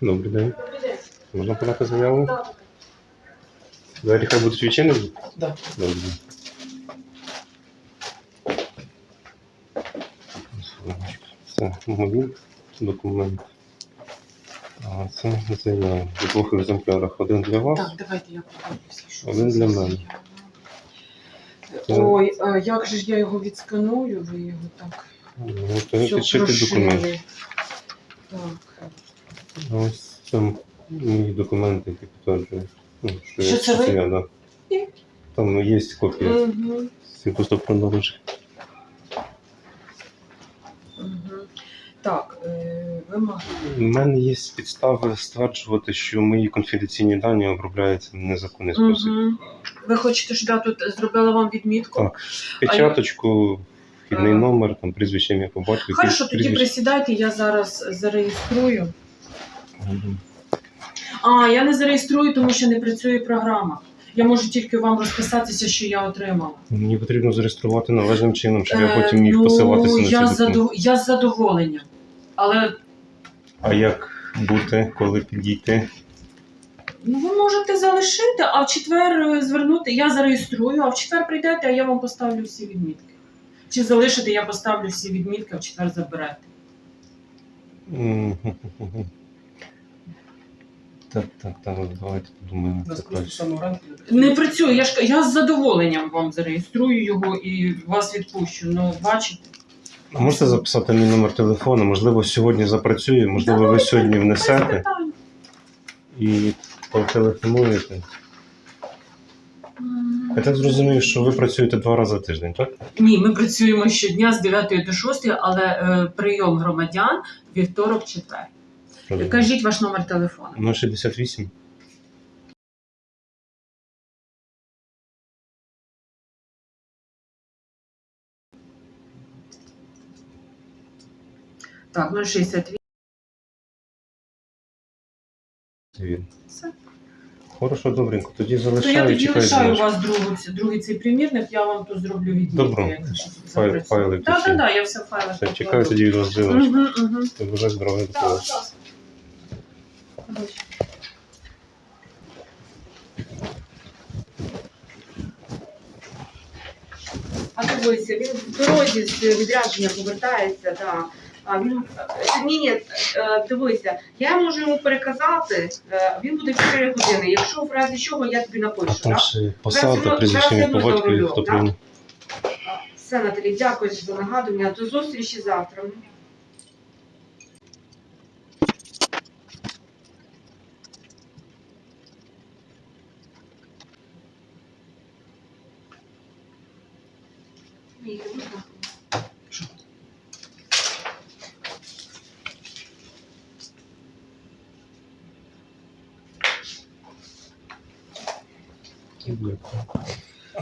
Добрий день. Можна подати заяву? Так. Двері хай будуть відчинені? Да. Добре. Це мобіль, документ. А це заява в двох екземплярах. Один для вас. Так, давайте я подивлюся. що Один це для за мене. заява. Ой, а як же ж я його відсканую, ви його так Все підшити документ. прошили. Так. Ось це мій документ, який підтверджує. ну, Що, Що я, це ви? я, да. Ні. Там є копія. Угу. Продовжує. Угу. Так, е, вимоги. У мене є підстави стверджувати, що мої конфіденційні дані обробляються в незаконний спосіб. Угу. Ви хочете, щоб я тут зробила вам відмітку? Так. Печаточку, вхідний Ага. номер, там прізвище ім'я по батьку. Хорошо, тоді присідайте, я зараз зареєструю. А, я не зареєструю, тому що не працює програма. Я можу тільки вам розписатися, що я отримала. Мені потрібно зареєструвати належним чином, щоб я Е, потім міг ну, посилатися на я, документи. задов... я з задоволенням. Але А як бути, коли підійти? ну, ви можете залишити, а в четвер е, звернути. Я зареєструю, а в четвер прийдете, а я вам поставлю всі відмітки. Чи залишите, я поставлю всі відмітки, а в четвер заберете. Так, так, так, давайте подумаємо. Ну, Нас просто самого ранку не працює. Я ж я з задоволенням вам зареєструю його і вас відпущу. Ну, бачите. А можете записати мій номер телефону? Можливо, сьогодні запрацює, можливо, ви сьогодні внесете і потелефонуєте. Я так зрозумів, що ви працюєте два рази в тиждень, так? Ні, ми працюємо щодня з 9 до 6, але е, прийом громадян вівторок, четвер. Кажіть ваш номер телефону. 068. Так, 068. Він. Все. Хорошо, добренько. Тоді То залишаю, я тоді чекаю. лишаю у вас другу, ці- другий цей примірник, я вам тут зроблю. Добро. якщо Файл- запрацює. файли Так, пишіть. так, так, я все в файлах. Все, чекаю тоді від вас дзвінок. Угу, угу. Бажаю здоров'я до Так, А дивися, він в дорозі з відрядження повертається, да. А він е, ні, ні, е, дивися, я можу йому переказати, е, він буде в 4 години. Якщо в разі чого, я тобі напишу. Так? ще Зараз посада, я- прізвище зараз я ім'я по батькові, зроблю, хто прийняв. Все, Наталі, дякую за нагадування. До зустрічі завтра. Ні, не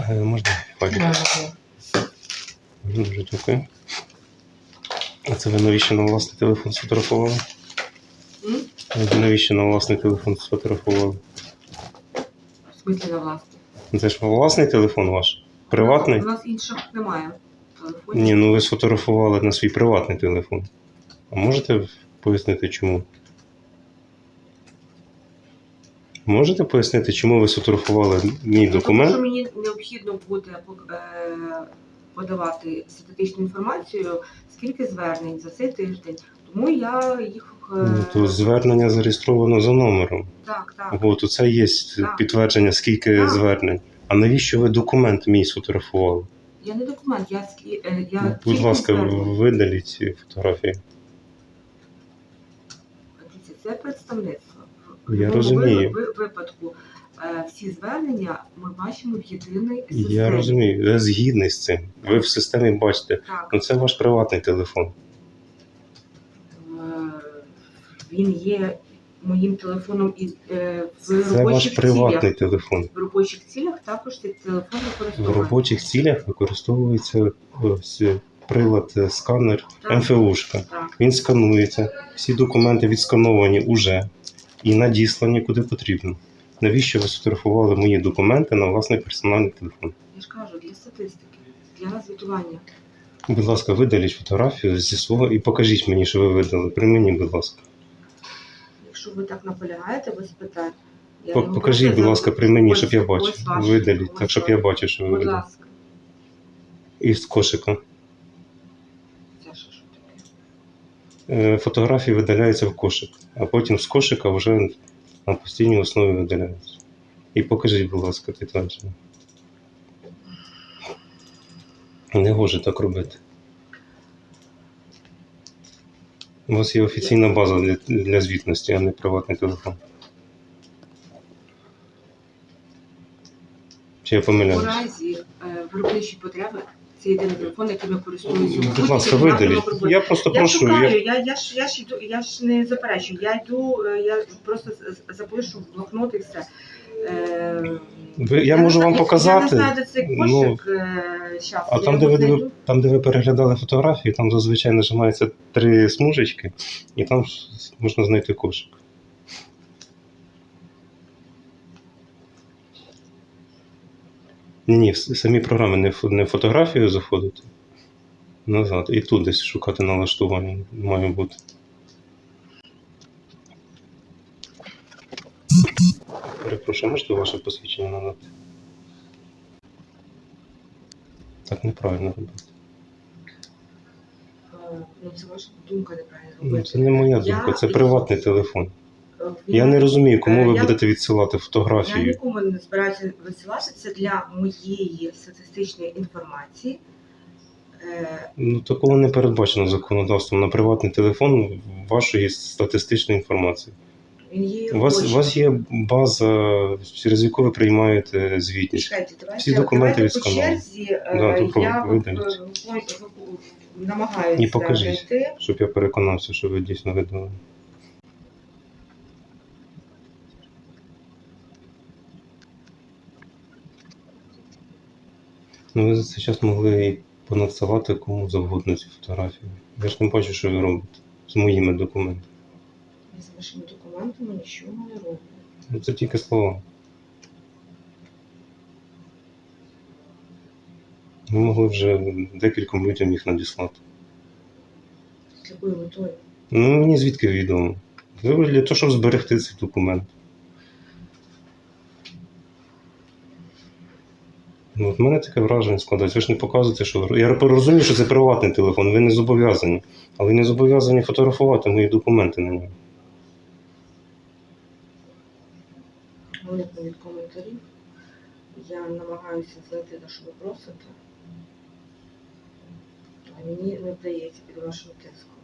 Е, Можна? Файлик. Дуже дякую. А це ви навіщо на власний телефон сфотографували? М? Ви навіщо на власний телефон сфотографували? В смислі на власний? Це ж власний телефон ваш? Приватний? У нас інших немає. телефонів. Ні, ну ви сфотографували на свій приватний телефон. А можете пояснити чому? Можете пояснити, чому ви сфотографували мій Ну, Тому документ? що мені необхідно буде е, подавати статистичну інформацію, скільки звернень за цей тиждень. Тому я їх е, Ну, То звернення зареєстровано за номером. так, так. От оце є Так. підтвердження, скільки Так. звернень. А навіщо ви документ мій сфотографували? Я не документ, я е, я Ну, Будь ласка, видаліть ці фотографії. Це представництво. Я розумію. ви- ви- випадку е, всі звернення ми бачимо в єдиний системі. Я розумію, я згідний з цим. Ви в системі бачите. Так, Ну це ваш приватний телефон. е, він є моїм телефоном і е, в Це ваш приватний цілях. телефон. В робочих цілях також цей телефон В використовується. робочих цілях використовується ось прилад е, сканер Так. МФУшка. Так. Він сканується. Всі документи відскановані уже і надіслані куди потрібно. Навіщо ви сфотографували мої документи на власний персональний телефон? Я ж кажу, для статистики, для звітування. Будь ласка, видаліть фотографію зі свого і покажіть мені, що ви видали. При мені, будь ласка. Якщо ви так наполягаєте, без питань. Я По- Покажіть, будь ласка, при мені, Ось- щоб я ось бачив. Видаліть, так, щоб я бачив, що ви Будь видали. ласка. І з кошика. Це що ж таке? Е, Фотографії видаляються в кошик, а потім з кошика вже на постійній основі видаляються. І покажіть, будь ласка, підтвердження. Не гоже так робити. У вас є офіційна база для, для звітності, а не приватний телефон. Чи я У помиляюсь? разі е, виробничої потреби це єдиний телефон, яким я користуюся. Будь ласка, видаліть. Я просто Я прошу. шукаю, Я... я, я, ж, я, ж йду, я ж не заперечую, я йду, е, я просто з- з- запишу в блокнот і все. Е, Ви- я не можу знаю, вам Я не показати. знаю, де цей Ну, кошик. е, щас, А я там де, його ви, знайду. там, де ви переглядали фотографії, там зазвичай нажимаються три смужечки, і там ж можна знайти кошик. Ні, ні, в самі програми не, не в фотографію заходити. Назад. І тут десь шукати налаштування має бути. Перепрошую, можете ваше посвідчення надати? Так неправильно робити. Е, Ну, це ваша думка неправильно Ну, робити. Це не моя думка, це приватний телефон. Е, Я не розумію, кому ви я- будете відсилати Я фотографії. нікому не збираюся висилати це для моєї статистичної інформації. Е, Ну, такого не передбачено законодавством на приватний телефон вашої статистичної інформації. Він є У вас, у вас є база, через яку ви приймаєте звітність. Чекайте, давайте, Всі документи давайте по відскановані. черзі. е, Да, я видаліть. в- в- в- намагаюся І покажіть. знайти. Щоб я переконався, що ви дійсно видали. Ну, ви за цей час могли і понадсилати кому завгодно ці фотографії. Я ж не бачу, що ви робите з моїми документами. Я з вашими документами нічого не роблю. Ну, Це тільки слова. Ви могли вже декільком людям їх надіслати. З якою метою? Ну, мені звідки відомо. Ви для того, щоб зберегти цей документ. Ну, от мене таке враження складається. Ви ж не показуєте, що я розумію, що це приватний телефон, ви не зобов'язані. Але не зобов'язані фотографувати мої документи на ньому. Уникну від коментарів. Я намагаюся знайти те, що ви просите. А мені не вдається під вашим тиском.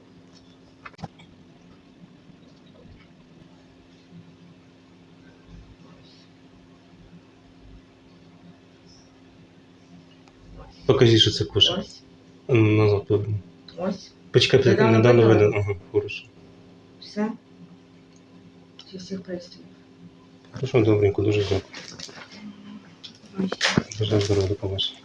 Покажіть, що це кушає. Ось, Назад поверну. ось, Почекайте, Недавно недавно видали. видно. Ага, хорошо. все. Всіх пристроїв. Хорошо, добренько, дуже дякую. Ось. Бажаю здоров'я, до побачення.